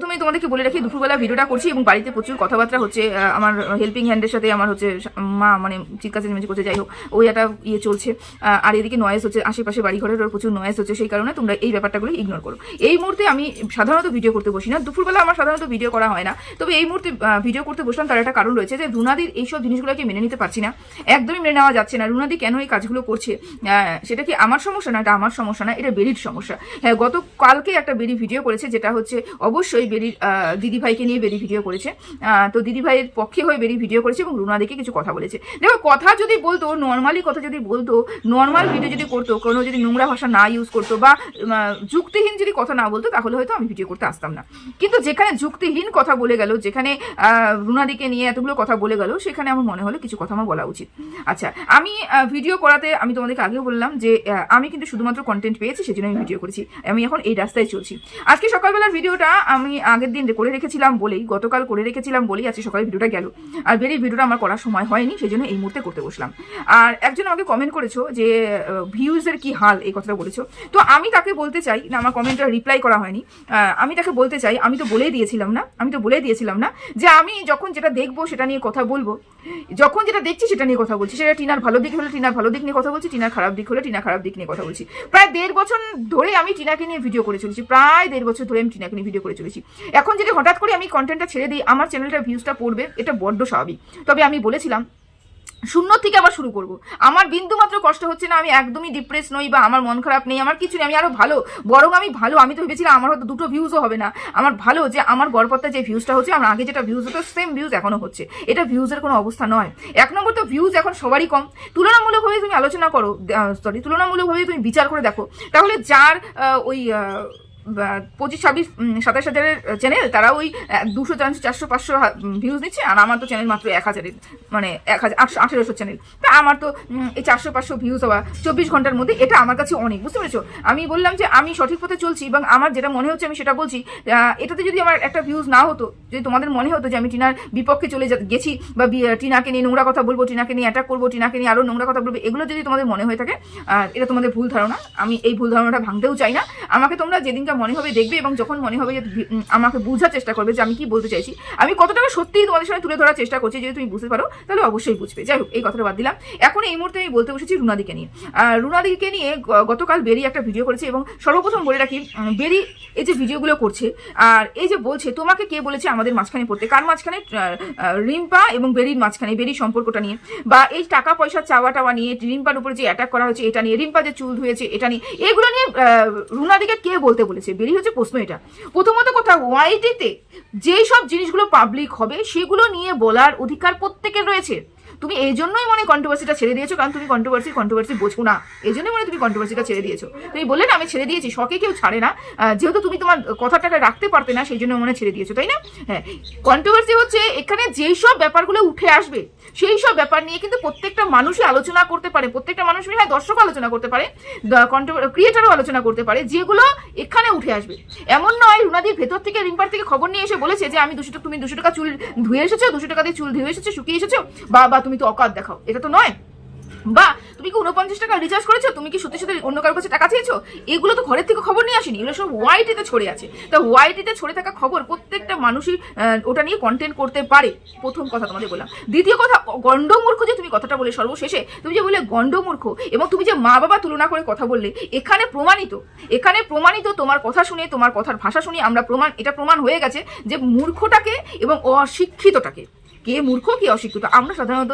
প্রথমে তোমাদেরকে বলে রাখি, দুপুরবেলা ভিডিওটা করছি এবং বাড়িতে প্রচুর কথাবার্তা হচ্ছে আমার হেল্পিং হ্যান্ডের সাথে আমার হচ্ছে মা মানে চিৎকার চেঁচামেচি করছে, যাই হোক, ওই একটা ইয়ে চলছে। আর এদিকে নয়েস হচ্ছে, আশেপাশে বাড়ি ঘরের প্রচুর নয়েস হচ্ছে, সেই কারণে তোমরা এই ব্যাপারটাগুলো ইগনোর করো। এই মুহূর্তে আমি সাধারণত ভিডিও করতে বসি না, দুপুরবেলা আমার সাধারণত ভিডিও করা হয় না। তবে এই মুহূর্তে ভিডিও করতে বসলাম তার একটা কারণ রয়েছে যে রুনাদির এইসব জিনিসগুলোকে মেনে নিতে পারছি না, একদমই মেনে নেওয়া যাচ্ছে না। রুনাদি কেন এই কাজগুলো করছে? সেটা কি আমার সমস্যা না এটা আমার সমস্যা না, এটা বেরির সমস্যা। হ্যাঁ গত কালকে একটা বেরি ভিডিও করেছে, যেটা হচ্ছে অবশ্যই বেরির আহ, দিদিভাইকে নিয়ে বেরি ভিডিও করেছে। তো দিদিভাইয়ের পক্ষে হয়ে বেরি ভিডিও করেছে এবং রুনাদিকে কিছু কথা বলেছে। দেখো কথা যদি বলতো নর্মালি কথা যদি বলতো নর্মাল ভিডিও যদি করতো কোনো যদি নোংরা ভাষা না ইউজ করতো বা যুক্তিহীন যদি কথা না বলতো তাহলে হয়তো আমি ভিডিও করতে আসতাম না। কিন্তু যেখানে যুক্তিহীন কথা বলে গেল যেখানে রুনাদিকে নিয়ে এতগুলো কথা বলে গেল সেখানে আমার মনে হলো কিছু কথা আমার বলা উচিত। আচ্ছা আমি ভিডিও করাতে আমি তোমাদেরকে আগেও বললাম যে আমি কিন্তু শুধুমাত্র কন্টেন্ট পেয়েছি সেজন্য আমি ভিডিও করেছি। আমি এখন এই রাস্তায় চলছি। আজকে সকালবেলার ভিডিওটা আমি আগের দিন করে রেখেছিলাম বলেই, গতকাল করে রেখেছিলাম বলেই আজকে সকালে ভিডিওটা গেল। আর বেরিয়ে ভিডিওটা আমার করার সময় হয়নি সেই জন্য এই মুহূর্তে করতে বসলাম। আর একজন আমাকে কমেন্ট করেছ যে ভিউজের কি হাল, এই কথাটা বলেছ। তো আমি তাকে বলতে চাই, না, আমার কমেন্টটা রিপ্লাই করা হয়নি। আমি তাকে বলতে চাই, আমি তো বলেই দিয়েছিলাম না, আমি তো বলেই দিয়েছিলাম না, যে আমি যখন যেটা দেখব সেটা নিয়ে কথা বলব যখন যেটা দেখছি সেটা নিয়ে কথা বলছি। সেটা টিনার ভালো দিক হলে টিনার ভালো দিক নিয়ে কথা বলছি, টিনার খারাপ দিক হলে টিনা খারাপ দিক নিয়ে কথা বলছি। প্রায় দেড় বছর ধরে আমি টিনাকে নিয়ে ভিডিও করে চলেছি। প্রায় দেড় বছর ধরে আমি টিনাকে নিয়ে ভিডিও করে চলেছি। এখন যদি হঠাৎ করে আমি কন্টেন্টটা ছেড়ে দিই, আমার চ্যানেলটা ভিউজটা পড়বে, এটা বড্ড স্বাভাবিক। তবে আমি বলেছিলাম শূন্য থেকে আবার শুরু করব। আমার বিন্দু মাত্র কষ্ট হচ্ছে না, আমি একদমই ডিপ্রেস নই বা আমার মন খারাপ নেই, আমার কিছু নেই, আমি আরও ভালো, বরং আমি ভালো, আমি তো ভেবেছিলাম আমার হয়তো দুটো ভিউজও হবে না। আমার ভালো যে আমার গড়পত্তা যে ভিউজটা হচ্ছে, আমার আগে যেটা ভিউজ হতো সেম ভিউজ এখনও হচ্ছে। এটা ভিউজের কোনো অবস্থা নয়। এক নম্বর তো ভিউজ এখন সবারই কম। তুলনামূলকভাবে তুমি আলোচনা করো সরি তুলনামূলকভাবে তুমি বিচার করে দেখো। তাহলে যার ওই পঁচিশ, ছাব্বিশ সাতাশ হাজারের চ্যানেল তারা ওই দুশো চারশো পাঁচশো ভিউজ নিচ্ছে, আর আমার তো চ্যানেল মাত্র এক হাজারের মানে এক হাজার, আটশো, আঠেরোশো চ্যানেল তা আমার তো এই চারশো, পাঁচশো ভিউজ হওয়া চব্বিশ ঘণ্টার মধ্যে, এটা আমার কাছে অনেক, বুঝতে পেরেছ? আমি বললাম যে আমি সঠিক পথে চলছি, এবং আমার যেটা মনে হচ্ছে আমি সেটা বলছি এটাতে যদি আমার একটা ভিউজ না হতো, যদি তোমাদের মনে হতো যে আমি টিনার বিপক্ষে চলে গেছি, বা টিনাকে নিয়ে নোংরা কথা বলব, টিনাকে নিয়ে অ্যাটাক করব, টিনাকে নিয়ে আরও নোংরা কথা বলব, এগুলো যদি তোমাদের মনে হয়ে থাকে এটা তোমাদের ভুল ধারণা, আমি এই ভুল ধারণাটা ভাঙতেও চাই না। আমাকে তোমরা যেদিনটা মনে হবে দেখবে এবং যখন মনে হবে যে আমাকে বোঝার চেষ্টা করবে যে আমি কি বলতে চাইছি, আমি কতটা সত্যিই তোমাদের সামনে তুলে ধরার চেষ্টা করছি যদি তুমি বুঝতে পারো, তাহলে অবশ্যই বুঝবে। যাই হোক, এই কথাটা বাদ দিলাম। এখন এই মুহূর্তে আমি বলতে বসেছি রুনাদিকে নিয়ে। রুনাদিকে নিয়ে গতকাল বেরি একটা ভিডিও করেছে এবং সর্বপ্রথম বলে রাখি বেরি এই যে ভিডিওগুলো করছে, আর এই যে বলছে, তোমাকে কে বলেছে আমাদের মাঝখানে পড়তে? কার মাঝখানে? রিম্পা এবং বেরির মাঝখানে, বেরির সম্পর্কটা নিয়ে। বা এই টাকা পয়সা চাওয়া টাওয়া নিয়ে, রিম্পার উপরে যে অ্যাটাক করা হয়েছে, এটা নিয়ে, রিম্পা যে চুল ধুয়েছে, এটা নিয়ে, এগুলো নিয়ে রুনাদিকে কে বলতে বলেছে? বেরি হচ্ছে প্রশ্ন এটা। প্রথমত কথা ওয়াইটিতে যেই সব জিনিসগুলো পাবলিক হবে, সেগুলো নিয়ে বলার অধিকার প্রত্যেকের রয়েছে। তুমি এই জন্যই মনে কন্ট্রোভার্সিটা ছেড়ে দিয়েছ, কারণ তুমি কন্ট্রোভার্সি কন্ট্রোভার্সি বোঝো না। এই জন্যই মনে তুমি কন্ট্রোভার্সিটা ছেড়ে দিয়েছ। তুমি বললে না, আমি ছেড়ে দিয়েছি, শখে কেউ ছাড়ে না। যেহেতু তুমি তোমার কথাটাকে রাখতে পারতে না, সেই জন্য মনে ছেড়ে দিয়েছ, তাই না? হ্যাঁ কন্ট্রোভার্সি হচ্ছে এখানে যেই সব ব্যাপারগুলো উঠে আসবে, সেই সব ব্যাপার নিয়ে কিন্তু প্রত্যেকটা মানুষই আলোচনা করতে পারে। প্রত্যেকটা মানুষ হয় দর্শক আলোচনা করতে পারে ক্রিয়েটারও আলোচনা করতে পারে, যেগুলো এখানে উঠে আসবে। এমন নয় রুনাদির ভেতর থেকে রিম্পার থেকে খবর নিয়ে এসে বলেছে যে, আমি দুশো তুমি দুশো টাকা চুল ধুয়ে এসেছ, দুশো টাকা দিয়ে চুল ধুয়ে এসেছ, শুকিয়ে এসেছ, বা বা তুমি তো অকাত দেখাও, এটা তো নয়। বা, তুমি কি উনপঞ্চাশ টাকা রিচার্জ করেছ? তুমি কি সত্যি সত্যি অন্য কারোর কাছে টাকা চেয়েছো? এগুলো তো ঘরের থেকে খবর নিয়ে আসেনি, এগুলো সব ওয়াইটিতে ছড়ে আছে। তা ওয়াইটিতে ছড়ে থাকা খবর প্রত্যেকটা মানুষই ওটা নিয়ে কন্টেন্ট করতে পারে। প্রথম কথা তোমাদের বললাম। দ্বিতীয় কথা গণ্ডমূর্খ যে তুমি কথাটা বলে সর্বশেষে, তুমি যে বললে গণ্ডমূর্খ এবং তুমি যে মা বাবা তুলনা করে কথা বললে, এখানে প্রমাণিত এখানে প্রমাণিত তোমার কথা শুনে, তোমার কথার ভাষা শুনে আমরা প্রমাণ, এটা প্রমাণ হয়ে গেছে যে মূর্খটাকে এবং অশিক্ষিতটাকে। কে মূর্খ, কে অশিক্ষিত? আমরা সাধারণত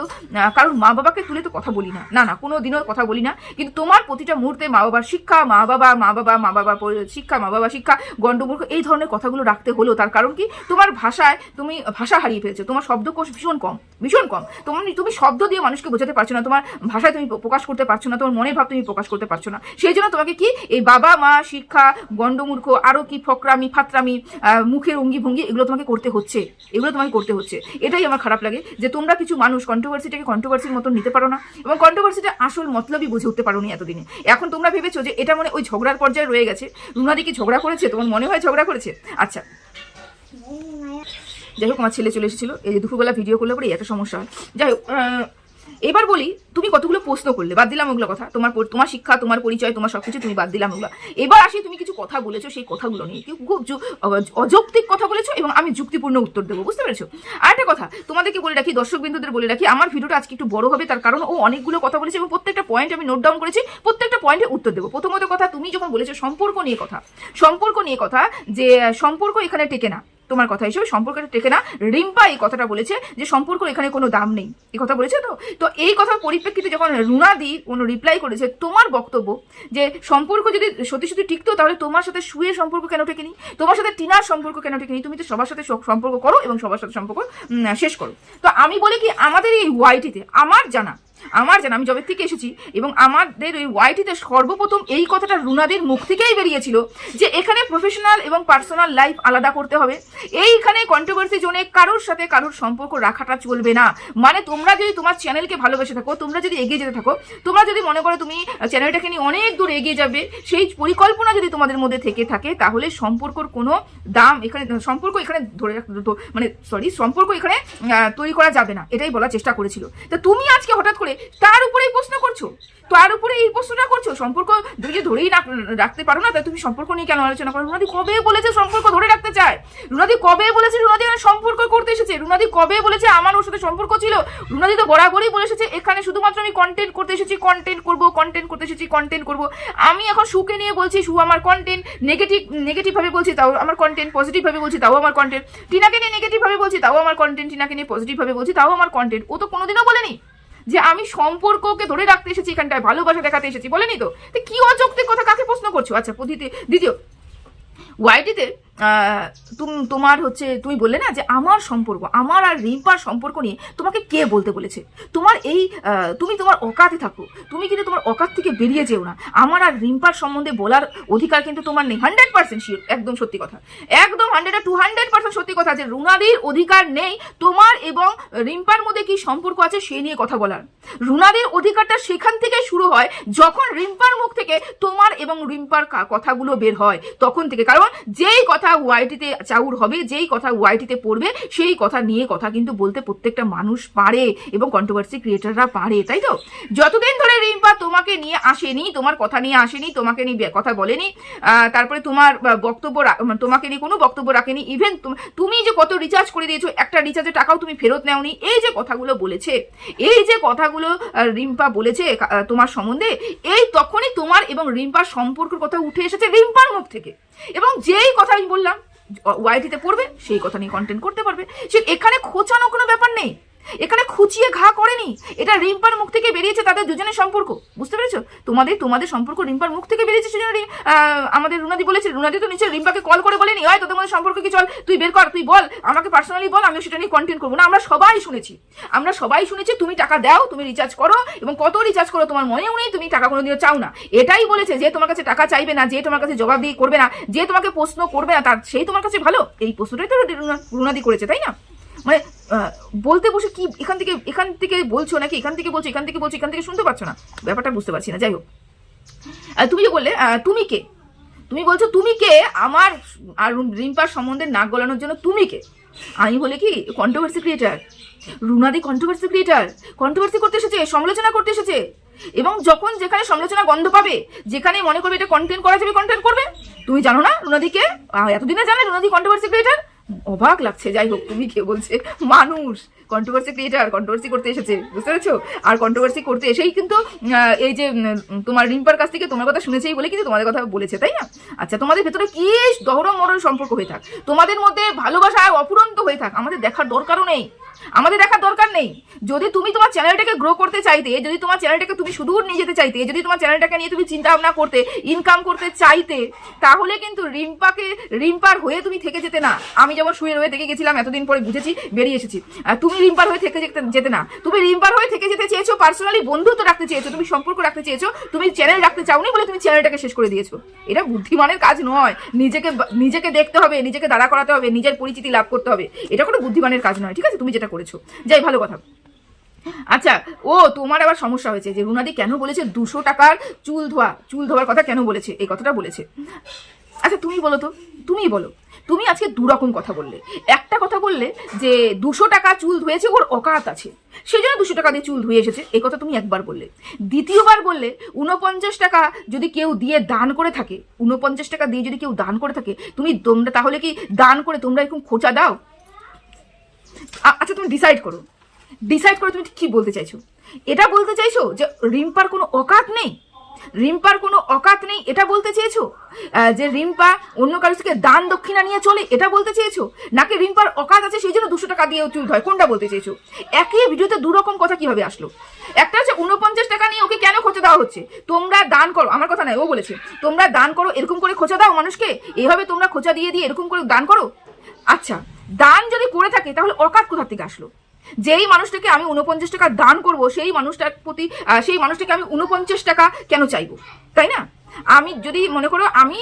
কারণ মা বাবাকে তুলে তো কথা বলি না। না না, কোনো দিনও কথা বলি না। কিন্তু তোমার প্রতিটা মুহূর্তে মা বাবার শিক্ষা, মা বাবা মা বাবা মা বাবা শিক্ষা, মা বাবা শিক্ষা, গণ্ডমূর্খ, এই ধরনের কথাগুলো রাখতে হলো। তার কারণ কি? তোমার ভাষায় তুমি ভাষা হারিয়ে ফেলছো। তোমার শব্দকোষ ভীষণ কম ভীষণ কম। তোমার তুমি শব্দ দিয়ে মানুষকে বোঝাতে পারছ না। তোমার ভাষায় তুমি প্রকাশ করতে পারছ না। তোমার মনের ভাব তুমি প্রকাশ করতে পারছ না। সেই জন্য তোমাকে কি? এই বাবা, মা, শিক্ষা, গণ্ডমূর্খ আরও কি, ফকরামি, ফাতরামি মুখের অঙ্গি ভঙ্গি, এগুলো তোমাকে করতে হচ্ছে। এগুলো তোমাকে করতে হচ্ছে। এটাই আমার খারাপ লাগে যে তোমরা কিছু মানুষ কন্ট্রোভার্সিটাকে কন্ট্রোভার্সির মতন নিতে পারো না এবং কন্ট্রোভার্সিটা আসল মতলবই বুঝে উঠতে পারো নি এতদিনে। এখন তোমরা ভেবেছো যে এটা মানে ওই ঝগড়ার পর্যায়ে রয়ে গেছে, রুনাদি কি ঝগড়া করেছে? তোমার মনে হয় ঝগড়া করেছে? আচ্ছা। যাই হোক, আমার ছেলে চলে এসেছিল। এই যে দুপুরবেলা ভিডিও করলে পরে এত সমস্যা হয়। যাই হোক এবার বলি, তুমি কতগুলো প্রশ্ন করলে? বাদ দিলাম ওগুলো কথা। তোমার তোমার শিক্ষা, তোমার পরিচয়, তোমার সবকিছু তুমি বাদ দিলাম ওগুলো। এবার আসি, তুমি কিছু কথা বলেছ, সেই কথাগুলো নিয়ে। কি খুব অযৌক্তিক কথা বলেছ এবং আমি যুক্তিপূর্ণ উত্তর দেবো, বুঝতে পেরেছ? আর একটা কথা, তোমাদেরকে বলে রাখি দর্শক বিন্দুদের বলে রাখি, আমার ভিডিওটা আজকে একটু বড় হবে, তার কারণ ও অনেকগুলো কথা বলেছে এবং প্রত্যেকটা পয়েন্ট আমি নোট ডাউন করেছি, প্রত্যেকটা পয়েন্টে উত্তর দেবো। প্রথমত কথা, তুমি যখন বলেছ সম্পর্ক নিয়ে কথা, সম্পর্ক নিয়ে কথা যে, সম্পর্ক এখানে টেকে না। তোমার কথা হিসেবে সম্পর্কটা টেকে না। রিম্পা এই কথাটা বলেছে যে সম্পর্ক এখানে কোনো দাম নেই। এই কথা বলেছে তো? তো এই কথার পরিপ্রেক্ষিতে যখন রুনাদি কোনো রিপ্লাই করেছে, তোমার বক্তব্য যে সম্পর্ক যদি সত্যি সত্যি টিকতো তাহলে তোমার সাথে শুয়ে সম্পর্ক কেন টেকেনি? তোমার সাথে টিনার সম্পর্ক কেন টেকেনি? তুমি তো সবার সাথে সম্পর্ক করো এবং সবার সাথে সম্পর্ক শেষ করো। তো আমি বলি কি, আমাদের এই ওয়াইটিতে আমার জানা আমার জানা, আমি জবের থেকে এসেছি এবং আমাদের ওই ওয়াইটিতে সর্বপ্রথম এই কথাটা রুনাদের মুখ থেকেই বেরিয়েছিল যে এখানে প্রফেশনাল এবং পার্সোনাল লাইফ আলাদা করতে হবে। এইখানে কন্ট্রোভার্সি জোনে কারোর সাথে কারোর সম্পর্ক রাখাটা চলবে না। মানে তোমরা যদি তোমার চ্যানেলকে ভালোবেসে থাকো, তোমরা যদি এগিয়ে যেতে থাকো, তোমরা যদি মনে করো তুমি চ্যানেলটাকে নিয়ে অনেক দূর এগিয়ে যাবে, সেই পরিকল্পনা যদি তোমাদের মধ্যে থেকে থাকে, তাহলে সম্পর্কর কোনো দাম এখানে, সম্পর্ক এখানে ধরে মানে সরি সম্পর্ক এখানে তৈরি করা যাবে না। এটাই বলার চেষ্টা করেছিল। তা তুমি আজকে হঠাৎ করে তার উপরেই প্রশ্ন করছ? তার উপরে এই প্রশ্নটা করছ? সম্পর্ক যদি ধরেই রাখতে পারো না তাই তুমি সম্পর্ক নিয়ে কেন আলোচনা করো? রুনাদি কবে বলেছে সম্পর্ক ধরে রাখতে চায়? রুনাদি কবে বলেছে রুনাদি সম্পর্ক করতে এসেছে? রুনাদি কবে বলেছে আমার ওর সাথে সম্পর্ক ছিল? রুনাদি তো বরাবরই বলে এসেছে, এখানে শুধুমাত্র আমি কন্টেন্ট করতে এসেছি কন্টেন্ট করব কন্টেন্ট করতে এসেছি কন্টেন্ট করব। আমি এখন সুকে নিয়ে বলছি, সু আমার কন্টেন্ট নেগেটিভ নেগেটিভভাবে বলছি, তাও আমার কন্টেন্ট পজিটিভভাবে বলছি, তাও আমার কন্টেন্ট টিনাকে নিয়ে নেগেটিভভাবে বলছি, তাও আমার কন্টেন্ট টিনাকে নিয়ে পজিটিভভাবে বলছি, তাও আমার কন্টেন্ট ও তো কোনোদিনও বলেনি। যে আমি সম্পর্ককে ধরে রাখতে এসেছি, এখানটায় ভালোবাসা দেখাতে এসেছি, বলেনি তো? কি অযৌক্তিক কথা কাকে প্রশ্ন করছ? আচ্ছা দ্বিতীয় ওয়াইটিতে তুমি, তোমার হচ্ছে, তুমি বললে না যে আমার সম্পর্ক, আমার আর রিম্পার সম্পর্ক নিয়ে তোমাকে কে বলতে বলেছে? তোমার এই তুমি তোমার অকাতে থাকো, তুমি কিন্তু তোমার অকাত থেকে বেরিয়ে যেও না। আমার আর রিম্পার সম্বন্ধে বলার অধিকার কিন্তু তোমার নেই হান্ড্রেড পার্সেন্ট শিওর একদম সত্যি কথা। একদম হান্ড্রেড টু হান্ড্রেড পার্সেন্ট সত্যি কথা যে রুনাদির অধিকার নেই, তোমার এবং রিম্পার মধ্যে কি সম্পর্ক আছে সে নিয়ে কথা বলার। রুনাদির অধিকারটা সেখান থেকে শুরু হয় যখন রিম্পার মুখ থেকে তোমার এবং রিম্পার কথাগুলো বের হয়, তখন থেকে। কারণ যেই কথা ওয়াইটিতে, চাউর হবে, যেই কথা ওয়াইটিতে পড়বে, সেই কথা নিয়ে কথা কিন্তু বলতে প্রত্যেকটা মানুষ পারে এবং কন্ট্রোভার্সি ক্রিয়েটাররা পারে, তাই তো? যতদিন ধরে রিম্পা তোমাকে নিয়ে আসেনি, তোমার কথা নিয়ে আসেনি, তোমাকে নিয়ে কথা বলেনি তারপরে তোমার বক্তব্য মানে তোমাকে নিয়ে কোনো বক্তব্য রাখেনি ইভেন তুমি যে কত রিচার্জ করে দিয়েছ, একটা রিচার্জের টাকাও তুমি ফেরত নেওনি, এই যে কথাগুলো বলেছে, এই যে কথাগুলো রিম্পা বলেছে তোমার সম্বন্ধে, এই তখনই তোমার এবং রিম্পার সম্পর্কের কথা উঠে এসেছে, রিম্পার মুখ থেকে। এবং যেই কথা আমি বললাম ওয়াইটিতে পড়বে, সেই কথা নিয়ে কন্টেন্ট করতে পারবে। সে এখানে খোঁচানো কোনো ব্যাপার নেই। এখানে খুঁচিয়ে ঘা করেনি। এটা রিম্পার মুখ থেকে বেরিয়েছে তাদের দুজনের সম্পর্ক। বুঝতে পেরেছ? তোমাদের তোমাদের সম্পর্ক রিম্পার মুখ থেকে বেরিয়েছে সেজন্য আমাদের রুনাদি বলেছে, রুনাদি তো নিচে রিম্পাকে কল করে বলেনি। হয় তোদের মধ্যে সম্পর্ক কি? চল, তুই বের কর, তুই বল, আমাকে পার্সোনালি বল আমি সেটা নিয়ে কন্টেন্ট করব না। আমরা সবাই শুনেছি, আমরা সবাই শুনেছি, তুমি টাকা দাও, তুমি রিচার্জ করো, এবং কত রিচার্জ করো তোমার মনেও নেই, তুমি টাকা কোনো দিনও চাও না। এটাই বলেছে যে তোমার কাছে টাকা চাইবে না, যে তোমার কাছে জবাব দিয়ে করবে না, যে তোমাকে প্রশ্ন করবে না, তার, সেই তোমার কাছে ভালো? এই প্রশ্নটাই তো রুনা- রুনাদি করেছে, তাই না? মানে বলতে বসে কি এখান থেকে এখান থেকে বলছো নাকি, এখান থেকে বলছো, এখান থেকে বলছো, এখান থেকে শুনতে পাচ্ছ না? ব্যাপারটা বুঝতে পারছি না, যাই হোক। তুমি যে বললে তুমি কে? তুমি বলছো তুমি কে? আমার আর রিম্পার সম্বন্ধে নাক গলানোর জন্য তুমি কে? আমি বলে কি কন্ট্রোভার্সি ক্রিয়েটার রুনাদি কন্ট্রোভার্সি ক্রিয়েটার কন্ট্রোভার্সি করতে এসেছে, সমালোচনা করতে এসেছে। এবং যখন যেখানে সমালোচনা গন্ধ পাবে, যেখানে মনে করবে এটা কন্টেন্ট করা যাবে কন্টেন্ট করবে, তুমি জানো না রুনাদিকে? এতদিনে জানে রুনাদি কন্ট্রোভার্সি ক্রিয়েটার অবাক লাগছে, যাই হোক, তুমি কে বলছে? মানুষ। কন্ট্রোভার্সি ক্রিয়েটার কন্ট্রোভার্সি করতে এসেছে, বুঝতে পেরেছ? আর কন্ট্রোভার্সি করতে এসেই কিন্তু এই যে তোমার রিম্পার কাছ থেকে তোমার কথা শুনেছেই বলে কিন্তু তোমাদের কথা বলেছে, তাই না? আচ্ছা তোমাদের ভেতরে কি দহরম মরণ সম্পর্ক হয়ে থাক? তোমাদের মধ্যে ভালোবাসা অপুরন্ত হয়ে থাক, আমাদের দেখার দরকারও নেই। আমাদের দেখার দরকার নেই। যদি তুমি তোমার চ্যানেলটাকে গ্রো করতে চাইতে, যদি তোমার চ্যানেলটাকে তুমি সুদূর নিয়ে যেতে চাইতে, যদি তোমার চ্যানেলটাকে নিয়ে তুমি চিন্তা ভাবনা করতে ইনকাম করতে চাইতে, তাহলে কিন্তু রিম্পাকে, রিম্পার হয়ে তুমি থেকে যেতে না। আমি যেমন শুয়ে রয়ে থেকে গেছিলাম, এতদিন পরে বুঝেছি, বেরিয়ে এসেছি। আর তুমি রিম্পার হয়ে থেকে যেতে না। তুমি রিম্পার হয়ে থেকে যেতে চেয়েছো, পার্সোনালি বন্ধুত্ব রাখতে চেয়েছো, তুমি সম্পর্ক রাখতে চেয়েছো, তুমি চ্যানেল রাখতে চাওনি বলে তুমি চ্যানেলটাকে শেষ করে দিয়েছ। এটা বুদ্ধিমানের কাজ নয়। নিজেকে নিজেকে দেখতে হবে, নিজেকে দাঁড়া করাতে হবে, নিজের পরিচিতি লাভ করতে হবে। এটা কোনো বুদ্ধিমানের কাজ নয়, ঠিক আছে? তুমি যেটা করেছ। যাই, ভালো কথা। আচ্ছা ও, তোমার আবার সমস্যা হয়েছে যে রুনাদি কেন বলেছে দুশো টাকার চুল ধোয়া? চুল ধোয়ার কথা কেন বলেছে? এই কথাটা বলেছে। আচ্ছা তুমি বলো তো, তুমিই বলো। তুমি আজকে দু রকম কথা বললে। একটা কথা বললে যে দুশো টাকা চুল ধুয়েছে, ওর অকাত আছে। সেই জন্য দুশো টাকা দিয়ে চুল ধুয়ে এসেছে। এই কথা তুমি একবার বললে। দ্বিতীয়বার বললে উনপঞ্চাশ টাকা যদি কেউ দিয়ে দান করে থাকে উনপঞ্চাশ টাকা দিয়ে যদি কেউ দান করে থাকে, তুমি তোমরা তাহলে কি দান করে তোমরা এরকম খোঁচা দাও? আচ্ছা তুমি ডিসাইড করো। ডিসাইড করে তুমি কি বলতে চাইছো? এটা বলতে চাইছো যে রিম্পার কোনো অকাত নেই? রিম্পার কোনো অকাত নেই, এটা বলতে চেয়েছো? যে রিম্পা অন্য কারোর থেকে দান দক্ষিণা নিয়ে চলে, এটা বলতে চেয়েছো? নাকি রিম্পার অকাত আছে, সেই জন্য দুশো টাকা দিয়ে চুল হয়? কোনটা বলতে চেয়েছো? একই ভিডিওতে দু রকম কথা কীভাবে আসলো? একটা হচ্ছে উনপঞ্চাশ টাকা নিয়ে ওকে কেন খোঁচা দেওয়া হচ্ছে? তোমরা দান করো, আমার কথা নয়, ও বলেছে। তোমরা দান করো, এরকম করে খোঁচা দাও মানুষকে? এইভাবে তোমরা খোঁচা দিয়ে দিয়ে এরকম করে দান করো? আচ্ছা দান যদি করে থাকে, তাহলে অকাত কোথা থেকে আসলো? যেই মানুষটাকে আমি উনপঞ্চাশ টাকা দান করব, সেই মানুষটার প্রতি সেই মানুষটাকে আমি উনপঞ্চাশ টাকা কেন চাইব? তাই না? আমি যদি মনে করো আমি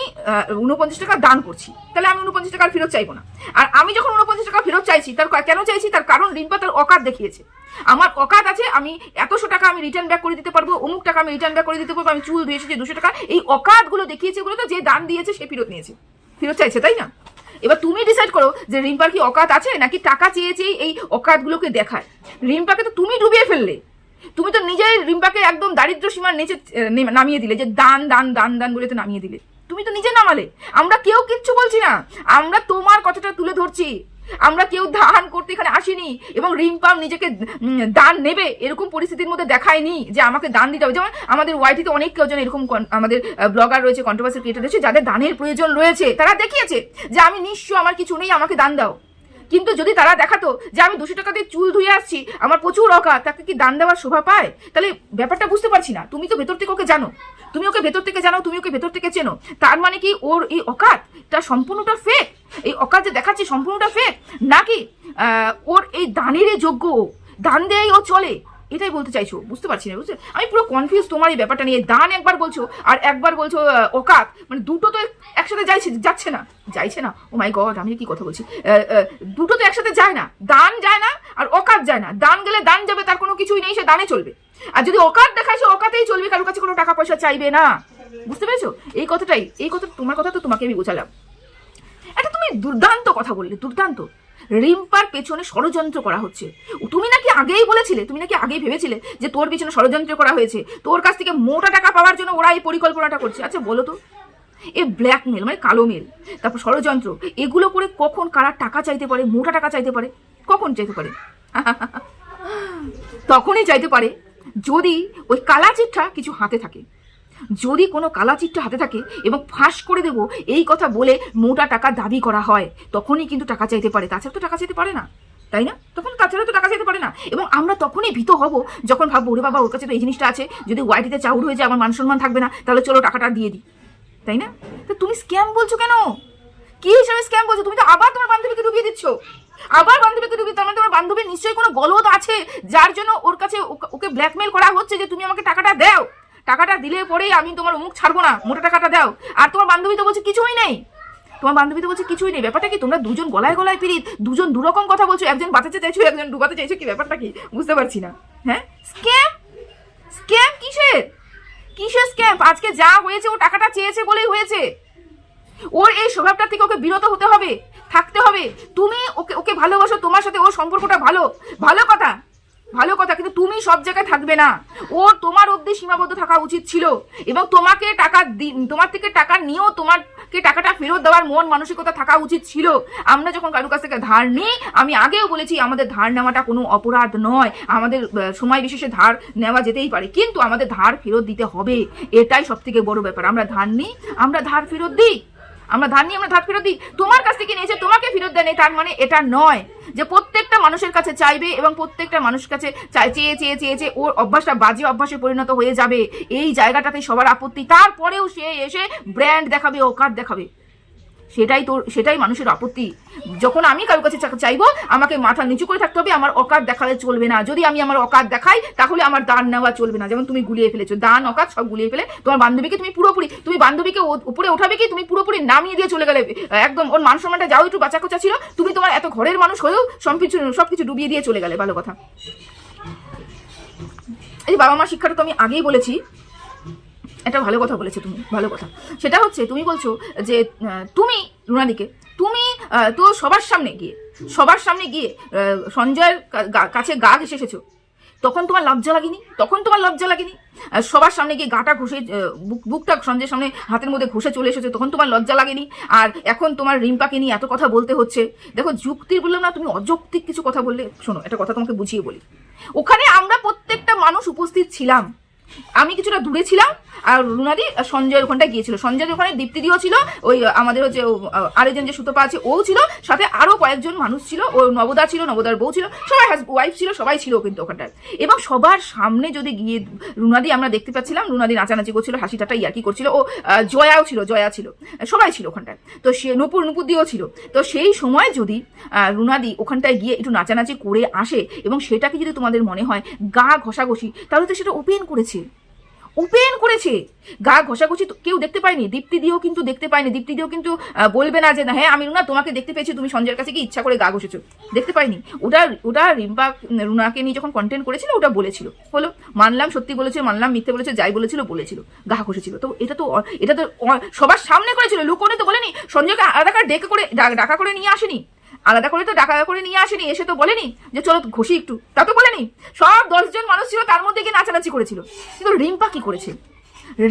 উনপঞ্চাশ টাকা দান করছি, তাহলে আমি উনপঞ্চাশ টাকা ফেরত চাইব না। আর আমি যখন উনপঞ্চাশ টাকা ফেরত চাইছি, তার কেন চাইছি? তার কারণ রিম্পা তার অকাত দেখিয়েছে। আমার অকাত আছে, আমি এতশো টাকা আমি রিটার্ন ব্যাক করে দিতে পারব, অমুক টাকা আমি রিটার্ন ব্যাক করে দিতে পারব, আমি চুল ধুয়ে এসেছি দুশো টাকা, এই অকাতগুলো দেখিয়েছে বলে তো যে দান দিয়েছে সে ফেরত নিয়েছে। ফেরত চাইছে, তাই না? এবার তুমি ডিসাইড করো যে রিম্পার কি অকাত আছে নাকি টাকা চেয়েছে এই অকাতগুলোকে দেখায়। রিম্পাকে তো তুমি ডুবিয়ে ফেললে। তুমি তো নিজেই রিম্পাকে একদম দারিদ্র সীমার নিচে নামিয়ে দিলে যে দান দান দান দান বলে তো নামিয়ে দিলে। তুমি তো নিজে নামালে। আমরা কেউ কিচ্ছু বলছি না। আমরা তোমার কথাটা তুলে ধরছি। আমরা কেউ দান করতে এখানে আসিনি এবং রিম্পাম নিজেকে দান নেবে এরকম পরিস্থিতির মধ্যে দেখায়নি যে আমাকে দান দিতে হবে। যেমন আমাদের ওয়াইটিতে অনেক কেউজন এরকম আমাদের ব্লগার রয়েছে কন্ট্রোভার্সি ক্রিয়েটার রয়েছে, যাদের দানের প্রয়োজন রয়েছে, তারা দেখিয়েছে যে আমি নিশ্চয় আমার কিছু নেই, আমাকে দান দাও। কিন্তু যদি তারা দেখাতো যে আমি দুশো টাকা দিয়ে চুল ধুয়ে আসছি, আমার প্রচুর অকা তাকে কি দান দেওয়ার শোভা পায়? তাহলে ব্যাপারটা বুঝতে পারছি না। তুমি তো ভেতর থেকে ওকে জানো। তুমি ওকে ভেতর থেকে জানো, তুমি ওকে ভেতর থেকে চেনো। তার মানে কি ওর এই অকাত তা সম্পূর্ণটা ফেক এই অকাত যে দেখাচ্ছি, সম্পূর্ণটা ফেক নাকি ওর এই দানের যোগ্য দান দেয় ও চলে। এটাই বলতে চাইছো? বুঝতে পারছি না বুঝতে আমি পুরো কনফিউজ তোমার এই ব্যাপারটা নিয়ে। দান একবার বলছো, আর একবার বলছো অকাত মানে দুটো তো একসাথে যাইছে, যাচ্ছে না। যাইছে না? ও মাই গড আমি কি কথা বলছি? দুটো তো একসাথে যায় না। দান যায় না, আর অকাত যায় না। দান গেলে দান যাবে, তার কোনো কিছুই নেই, সে দানে চলবে। আর যদি অকাত দেখায়, সে অকাতেই চলবে, কারোর কাছে কোনো টাকা পয়সা চাইবে না। বুঝতে পেরেছ? এই কথাটাই, এই কথা, তোমার কথা তো তোমাকে আমি বোঝালাম। একটা তুমি দুর্দান্ত কথা বললে, দুর্দান্ত। রিম্পার পেছনে ষড়যন্ত্র করা হচ্ছে। তুমি নাকি আগেই বলেছিলে, তুমি নাকি আগেই ভেবেছিলে যে তোর পেছনে ষড়যন্ত্র করা হয়েছে? তোর কাছ থেকে মোটা টাকা পাওয়ার জন্য ওরা এই পরিকল্পনাটা করছে। আচ্ছা বলো তো। এ ব্ল্যাকমেল মানে কালো মেল তারপর ষড়যন্ত্র, এগুলো করে কখন কারা টাকা চাইতে পারে, মোটা টাকা চাইতে পারে? কখন চাইতে পারে? তখনই চাইতে পারে যদি ওই কালা চিঠা কিছু হাতে থাকে। যদি কোনো কালা চিঠা হাতে থাকে এবং ফাঁস করে দেব, এই কথা বলে মোটা টাকা দাবি করা হয়, তখনই কিন্তু টাকা চাইতে পারে। তাছাড়া তো টাকা চাইতে পারে না, তাই না? তখন তাছাড়া তো টাকা চাইতে পারে না। এবং আমরা তখনই ভীত হব যখন ভাববো, ওরে বাবা, ওর কাছে তো এই জিনিসটা আছে, যদি ওয়াইটিতে চাউর হয়ে যায়, আমার মান সম্মান থাকবে না, তাহলে চলো টাকাটা দিয়ে দিই। তাই না? তো তুমি স্ক্যাম বলছো কেন? কি হিসাবে স্ক্যাম বলছো? তুমি তো আবার তোমার বান্ধবীকে ডুবিয়ে দিচ্ছ। আবার বান্ধবীকে ডুবিয়ে তার মানে তোমার বান্ধবীর নিশ্চয়ই কোনো গলদ আছে, যার জন্য ওর কাছে ওকে ব্ল্যাকমেল করা হচ্ছে যে তুমি আমাকে টাকাটা দাও। টাকাটা দিলে পরেই আমি তোমার মুখ ছাড়বো না, মোটা টাকাটা দাও। আর তোমার বান্ধবী তো বলছে কিছুই নেই। তোমার বান্ধবী তো বলছে কিছুই নেই। ব্যাপারটা কি? তোমরা দুজন গলায় গলায় পিরিত দুজন দুরকম কথা বলছো, একজন বাঁচাতে চাইছো, একজন ডুবাতে চাইছো, কি ব্যাপারটা কি? বুঝতে পারছি না। হ্যাঁ? স্ক্যাম? স্ক্যাম কিসের? কিসের স্ক্যাম? আজকে যা হয়েছে, ও টাকাটা চেয়েছে বলেই হয়েছে। ওর এই স্বভাবটা থেকে ওকে বিরত হতে হবে, থাকতে হবে। তুমি ওকে ওকে ভালোবাসো, তোমার সাথে ওর সম্পর্কটা ভালো। ভালো কথা। ভালো কথা, কিন্তু তুমি সব জায়গায় থাকবে না। ও তোমার অবধি সীমাবদ্ধ থাকা উচিত ছিল এবং তোমাকে টাকা তোমার থেকে টাকা নিয়েও তোমাকে টাকাটা ফেরত দেওয়ার মন মানসিকতা থাকা উচিত ছিল। আমরা যখন কারোর কাছ থেকে ধার নিই, আমি আগেও বলেছি, আমাদের ধার নেওয়াটা কোনো অপরাধ নয়। আমাদের সময় বিশেষে ধার নেওয়া যেতেই পারে, কিন্তু আমাদের ধার ফেরত দিতে হবে। এটাই সব থেকে বড় ব্যাপার। আমরা ধার নিই, আমরা ধার ফেরত দিই। আমরা ধান নিয়ে আমরা ধার ফেরত দিই। তোমার কাছ থেকে নিয়েছে, তোমাকে ফেরত দেয়নি তার মানে এটা নয় যে প্রত্যেকটা মানুষের কাছে চাইবে এবং প্রত্যেকটা মানুষের কাছে চেয়ে চেয়ে চেয়ে চেয়ে ওর অভ্যাসটা বাজে অভ্যাসে পরিণত হয়ে যাবে। এই জায়গাটাতে সবার আপত্তি। তারপরেও সে এসে ব্র্যান্ড দেখাবে, ও ওকার দেখাবে। সেটাই তোর, সেটাই মানুষের আপত্তি। যখন আমি কারোর কাছে চাইব, আমাকে মাথা নিচু করে থাকতে হবে, আমার অকাত দেখালে চলবে না। যদি আমি আমার অকাত দেখাই, তাহলে আমার দান নেওয়া চলবে না। যেমন তুমি গুলিয়ে ফেলেছো, দান, অকাত সব গুলিয়ে ফেলে, তোমার বান্ধবীকে তুমি পুরোপুরি, তুমি বান্ধবীকে উপরে উঠাবে কি? তুমি পুরোপুরি নামিয়ে দিয়ে চলে গেলে। একদম ওর মান সম্মানটা যাও, একটু বাঁচা কোচা ছিল, তুমি তোমার এত ঘরের মানুষ হয়েও সব কিছু সব কিছু ডুবিয়ে দিয়ে চলে গেলে। ভালো কথা। এই বাবা মা শিক্ষাটা তো আমি আগেই বলেছি। একটা ভালো কথা বলেছ তুমি, ভালো কথা। সেটা হচ্ছে, তুমি বলছো যে তুমি, রুনাদিকে, তুমি তো সবার সামনে গিয়ে, সবার সামনে গিয়ে সঞ্জয়ের কাছে গা ঘেসে এসেছ। তখন তোমার লজ্জা লাগেনি? তখন তোমার লজ্জা লাগেনি? সবার সামনে গিয়ে গাটা ঘষে বুক- বুকটা সঞ্জয়ের সামনে হাতের মধ্যে ঘষে চলে এসেছে, তখন তোমার লজ্জা লাগেনি? আর এখন তোমার রিম্পাকে নিয়ে এত কথা বলতে হচ্ছে। দেখো, যুক্তির বললাম না, তুমি অযৌক্তিক কিছু কথা বললে, শোনো, একটা কথা তোমাকে বুঝিয়ে বলি। ওখানে আমরা প্রত্যেকটা মানুষ উপস্থিত ছিলাম। আমি কিছুটা দূরে ছিলাম আর রুনাদি সঞ্জয়ের ওখানটায় গিয়েছিল। সঞ্জয়ের ওখানে দীপ্তিদিও ছিল ওই আমাদের ও, আরেকজন যে সুতপা আছে ও ছিল সাথে আরও কয়েকজন মানুষ ছিল ও নবদা ছিল নবদার বউ ছিল সবাই ওয়াইফ ছিল সবাই ছিল কিন্তু ওখানটায়। এবং সবার সামনে যদি গিয়ে রুনাদি আমরা দেখতে পাচ্ছিলাম রুনাদি নাচানাচি করছিল হাসি টাটা ইয়াকি করছিল ও জয়াও ছিল জয়া ছিল সবাই ছিল ওখানটায়। তো সে নুপুর নুপুর দিয়েও ছিল। তো সেই সময় যদি রুনাদি ওখানটায় গিয়ে একটু নাচানাচি করে আসে এবং সেটাকে যদি তোমাদের মনে হয় গা ঘষাঘষি তাহলে তো সেটা ওপেন করেছে। ওপেন করেছে। গা ঘষাঘষি কেউ দেখতে পায়নি। দীপ্তি দিয়েও কিন্তু দেখতে পায়নি। দীপ্তি দিয়েও কিন্তু বলবে না যে, না হ্যাঁ আমি রুনা তোমাকে দেখতে পেয়েছি, তুমি সঞ্জয়ের কাছে কি ইচ্ছা করে গা ঘষেছো। দেখতে পাইনি ওটা ওটা রিম্পা, রুনাকে নিয়ে যখন কন্টেন্ট করেছিল, ওটা বলেছিল। হলো, মানলাম, সত্যি বলেছে, মানলাম, মিথ্যে বলেছে, যাই বলেছিল বলেছিল। গা ঘষেছিল। তো এটা তো এটা তো সবার সামনে করেছিল। লুকোনে তো বলেনি। সঞ্জয়কে আলাদা করে ডেকে করে ডাকা করে নিয়ে আসেনি। আলাদা করে তো ডাকা করে নিয়ে আসেনি, এসে তো বলেনি যে চলো ঘষি একটু। তা তো বলেনি। সব দশজন মানুষ ছিল, তার মধ্যে গিয়ে নাচানাচি করেছিল। কিন্তু রিম্পা কি করেছে?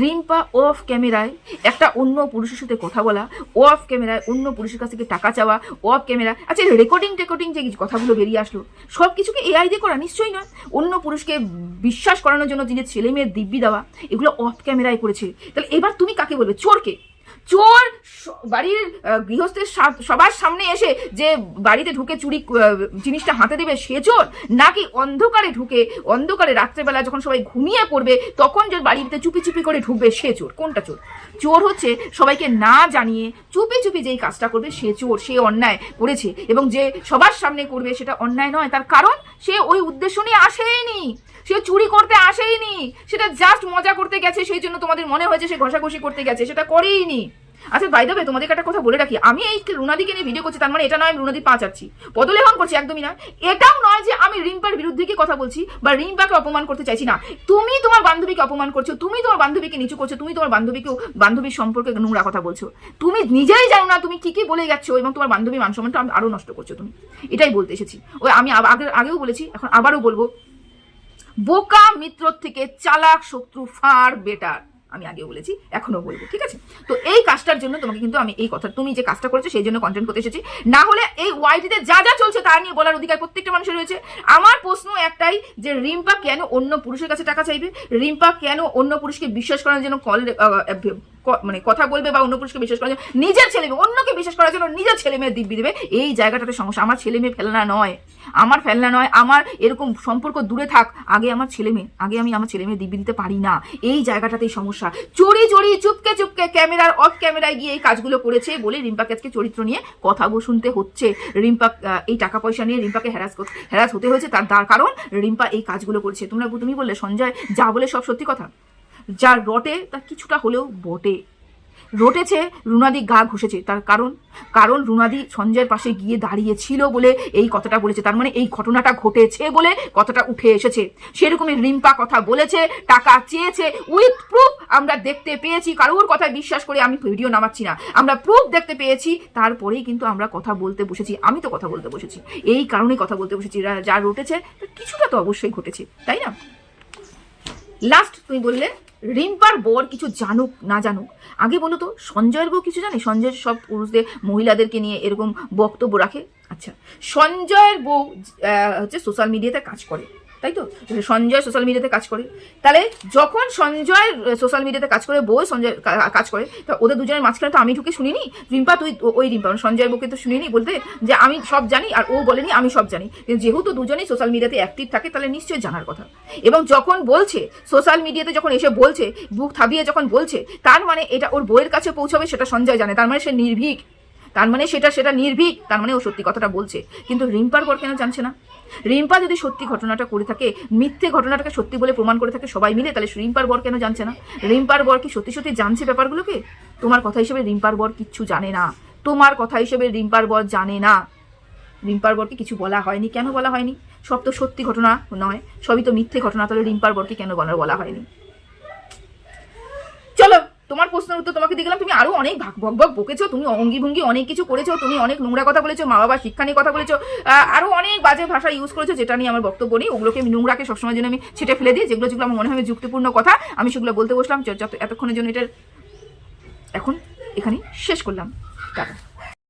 রিম্পা অফ ক্যামেরায় একটা অন্য পুরুষের সাথে কথা বলা অফ ক্যামেরায় অন্য পুরুষের কাছ থেকে টাকা চাওয়া অফ ক্যামেরা আচ্ছা রেকর্ডিং টেকর্ডিং যে কথাগুলো বেরিয়ে আসলো, সব কিছুকে এআই দিয়ে করা নিশ্চয়ই নয়। অন্য পুরুষকে বিশ্বাস করানোর জন্য যিনি ছেলে মেয়ের দিব্যি দেওয়া, এগুলো অফ ক্যামেরায় করেছে। তাহলে এবার তুমি কাকে বলবে? চোরকে? চোর বাড়ির গৃহস্থের সবার সামনে এসে যে বাড়িতে ঢুকে চুরি জিনিসটা হাতে দেবে সে চোর? নাকি অন্ধকারে ঢুকে, অন্ধকারে রাত্রেবেলা যখন সবাই ঘুমিয়ে পড়বে, তখন যে বাড়িতে চুপি চুপি করে ঢুকবে সে চোর? কোনটা চোর? চোর হচ্ছে সবাইকে না জানিয়ে চুপি চুপি যেই কাজটা করবে সে চোর, সে অন্যায় করেছে। এবং যে সবার সামনে করবে সেটা অন্যায় নয়, তার কারণ সে ওই উদ্দেশ্য নিয়ে আসেইনি সে চুরি করতে আসেইনি। সেটা জাস্ট মজা করতে গেছে, সেই জন্য তোমাদের মনে হয়েছে সে ঘষাঘষি করতে গেছে, সেটা করেইনি। আচ্ছা বাই দেবে তোমাদেরকে একটা কথা বলে রাখি। আমি এই রুনাদিকে নিয়ে ভিডিও করছি, তার মানে এটা নয় আমি রুনাদি পা চাচ্ছি। পদলেখন করছি, একদমই না এটাও নয় যে আমি রিম্পার বিরুদ্ধে কি কথা বলছি বা রিম্পাকে অপমান করতে চাইছি না। তুমি তোমার বান্ধবীকে অপমান করছ, তুমি তোমার বান্ধবীকে নিচু করছ, তুমি তোমার বান্ধবীকেও, বান্ধবীর সম্পর্কে নোংরা কথা বলছো। তুমি নিজেই জানো না তুমি কি কি বলে যাচ্ছ এবং তোমার বান্ধবী মান সম্মানটা আরও নষ্ট করছ তুমি। এটাই বলতে এসেছি। ওই আমি আব- আগে আগেও বলেছি, এখন আবারও বলব বোকা মিত্র থেকে চালাক শত্রু ফার বেটার। আমি আগেও বলেছি এখনও বলব, ঠিক আছে? তো এই কাজটার জন্য তোমাকে কিন্তু আমি এই কথা তুমি যে কাজটা করেছ সেই জন্য কন্টেন্ট করতে এসেছি। না হলে এই ওয়াইটিতে যা যা চলছে তা নিয়ে বলার অধিকার প্রত্যেকটা মানুষের রয়েছে। আমার প্রশ্ন একটাই যে, রিম্পা কেন অন্য পুরুষের কাছে টাকা চাইবে? রিম্পা কেন অন্য পুরুষকে বিশ্বাস করার জন্য কল মানে কথা বলবে বা অন্য পুরুষকে বিশ্বাস করার জন্য? নিজের ছেলে মেয়ে অন্যকে বিশ্বাস করার জন্য নিজের ছেলে মেয়ে দিব্যি দেবে। এই জায়গাটাতে সমস্যা। আমার ছেলে মেয়ে ফেলনা নয়। আমার ফেলনা নয়, আমার এরকম সম্পর্ক দূরে থাক। আগে আমার ছেলে মেয়ে, আগে আমি আমার ছেলে মেয়ে দিব্যি দিতে পারি না। এই জায়গাটাতেই সমস্যা। চুরি চুরি চুপকে চুপকে ক্যামেরার অফ ক্যামেরায় গিয়ে এই কাজগুলো করেছে বলে রিম্পাকে আজকে চরিত্র নিয়ে কথা শুনতে হচ্ছে। রিম্পা এই টাকা পয়সা নিয়ে রিম্পাকে হ্যারাস হ্যারাস হতে হয়েছে তার তার কারণ রিম্পা এই কাজগুলো করছে। তোমরা তুমি বললে সঞ্জয়, যা বলে সব সত্যি কথা। যার রটে, তার কিছুটা হলেও বটে। রটেছে, রুনাদি গা ঘষেছে। তার কারণ কারণ রুনাদি সঞ্জয়ের পাশে গিয়ে দাঁড়িয়েছিল বলে এই কথাটা বলেছে। তার মানে এই ঘটনাটা ঘটেছে বলে কথাটা উঠে এসেছে। সেরকমই রিম্পা কথা বলেছে, টাকা চেয়েছে। উইথ প্রুফ আমরা দেখতে পেয়েছি। কারোর কথায় বিশ্বাস করে আমি ভিডিও নামাচ্ছি না। আমরা প্রুফ দেখতে পেয়েছি। তারপরেই কিন্তু আমরা কথা বলতে বসেছি। আমি তো কথা বলতে বসেছি। এই কারণেই কথা বলতে বসেছি। যা- রটেছে কিছুটা তো অবশ্যই ঘটেছে। তাই না? লাস্ট তুমি বললে? রিম্পার বর কিছু জানুক, না জানুক। আগে বলো তো, সঞ্জয়ের বউ কিছু জানে? সঞ্জয়ের সব পুরুষদের, মহিলাদেরকে নিয়ে এরকম বক্তব্য রাখে? আচ্ছা সঞ্জয়ের বউ হচ্ছে সোশ্যাল মিডিয়াতে কাজ করে। তাই তো সঞ্জয় সোশ্যাল মিডিয়াতে কাজ করে। তাহলে যখন সঞ্জয় সোশ্যাল মিডিয়াতে কাজ করে, বউ সঞ্জয় কাজ করে, তা ওদের দুজনের মাঝখানে তো আমি ঢুকে শুনিনি। রিম্পা, তুই ওই রিম্পা সঞ্জয় বউকে তো শুনিনি বলতে যে আমি সব জানি আর ও বলেনি আমি সব জানি। যেহেতু দুজনেই সোশ্যাল মিডিয়াতে অ্যাক্টিভ থাকে, তাহলে নিশ্চয়ই জানার কথা। এবং যখন বলছে সোশ্যাল মিডিয়াতে যখন এসে বলছে, বুক থাবিয়ে যখন বলছে, তার মানে এটা ওর বইয়ের কাছে পৌঁছাবে, সেটা সঞ্জয় জানে। তার মানে সে নির্ভীক। তার মানে সেটা সেটা নির্ভীক, তার মানে ও সত্যি কথাটা বলছে। কিন্তু রিম্পার বর কেন জানছে না? রিম্পা যদি সত্যি ঘটনাটা করে থাকে, মিথ্যে ঘটনাটাকে সত্যি বলে প্রমাণ করে থাকে সবাই মিলে, তাহলে রিম্পার বর কেন জানছে না? রিম্পার বর কি সত্যি সত্যি জানছে ব্যাপারগুলোকে? তোমার কথা হিসেবে রিম্পার বর কিচ্ছু জানে না। তোমার কথা হিসেবে রিম্পার বর জানে না। রিম্পার বরকে কিছু বলা হয়নি। কেন বলা হয়নি? সব তো সত্যি ঘটনা নয়। সবই তো মিথ্যে ঘটনা, তাহলে রিম্পার বরকে কেন বলা বলা হয়নি? তোমার প্রশ্নের উত্তর তোমাকে দিয়ে গেলাম, তুমি আরও অনেক ভাগ, ভগ ভগ বকেছো, তুমি অঙ্গি ভঙ্গি অনেক কিছু করেছ, তুমি অনেক নোংরা কথা বলেছ, মা বাবা শিক্ষা নিয়ে কথা বলেছ আরও আরও অনেক বাজে ভাষা ইউজ করেছ, যেটা নিয়ে আমার বক্তব্য নেই, ওগুলোকে আমি নোংরাকে সবসময় জন্য আমি ছেটে ফেলে দিই, যেগুলো যেগুলো আমার মনে হয় যুক্তিপূর্ণ কথা, আমি সেগুলো বলতে বসলাম এতক্ষণের জন্য এটার এখন এখানে শেষ করলাম। টাটা।